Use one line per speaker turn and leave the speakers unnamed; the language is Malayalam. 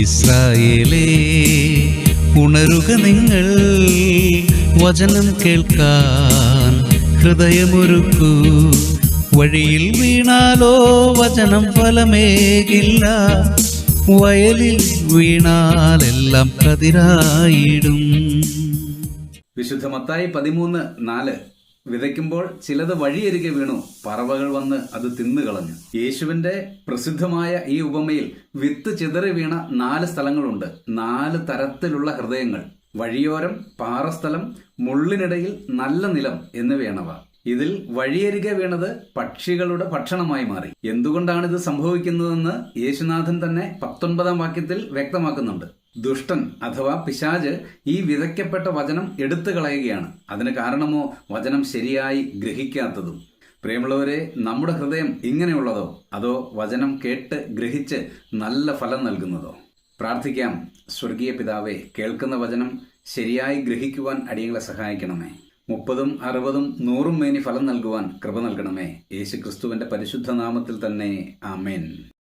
ഇസ്രായേലേ ഉണരുക നിങ്ങൾ വചനം കേൾക്കാൻ ഹൃദയമൊരുക്കൂ. വഴിയിൽ വീണാലോ വചനം ഫലമേകില്ല. വയലിൽ വീണാലെല്ലാം കതിരായിടും.
വിശുദ്ധമത്തായി പതിമൂന്ന് നാല്. വിതയ്ക്കുമ്പോൾ ചിലത് വഴിയരികെ വീണു. പറവകൾ വന്ന് അത് തിന്നുകളഞ്ഞു യേശുവിന്റെ പ്രസിദ്ധമായ ഈ ഉപമയിൽ വിത്ത് ചിതറി വീണ നാല് സ്ഥലങ്ങളുണ്ട്. നാല് തരത്തിലുള്ള ഹൃദയങ്ങൾ. വഴിയോരം പാറസ്ഥലം മുള്ളിനിടയിൽ നല്ല നിലം എന്നിവയാണവ. ഇതിൽ വഴിയരികെ വീണത് പക്ഷികളുടെ ഭക്ഷണമായി മാറി. എന്തുകൊണ്ടാണ് ഇത് സംഭവിക്കുന്നതെന്ന് യേശുനാഥൻ തന്നെ പത്തൊൻപതാം വാക്യത്തിൽ വ്യക്തമാക്കുന്നുണ്ട്. ദുഷ്ടൻ അഥവാ പിശാജ് ഈ വിതയ്ക്കപ്പെട്ട വചനം എടുത്തു കളയുകയാണ്. അതിന് കാരണമോ വചനം ശരിയായി ഗ്രഹിക്കാത്തതും? പ്രിയമുള്ളവരെ നമ്മുടെ ഹൃദയം ഇങ്ങനെയുള്ളതോ? അതോ വചനം കേട്ട് ഗ്രഹിച്ച് നല്ല ഫലം നൽകുന്നതോ? പ്രാർത്ഥിക്കാം. സ്വർഗീയ പിതാവേ കേൾക്കുന്ന വചനം ശരിയായി ഗ്രഹിക്കുവാൻ അടിയങ്ങളെ സഹായിക്കണമേ. മുപ്പതും അറുപതും നൂറും മേനി ഫലം നൽകുവാൻ കൃപ നൽകണമേ. യേശു ക്രിസ്തുവിന്റെ പരിശുദ്ധ നാമത്തിൽ തന്നെ. ആമേൻ.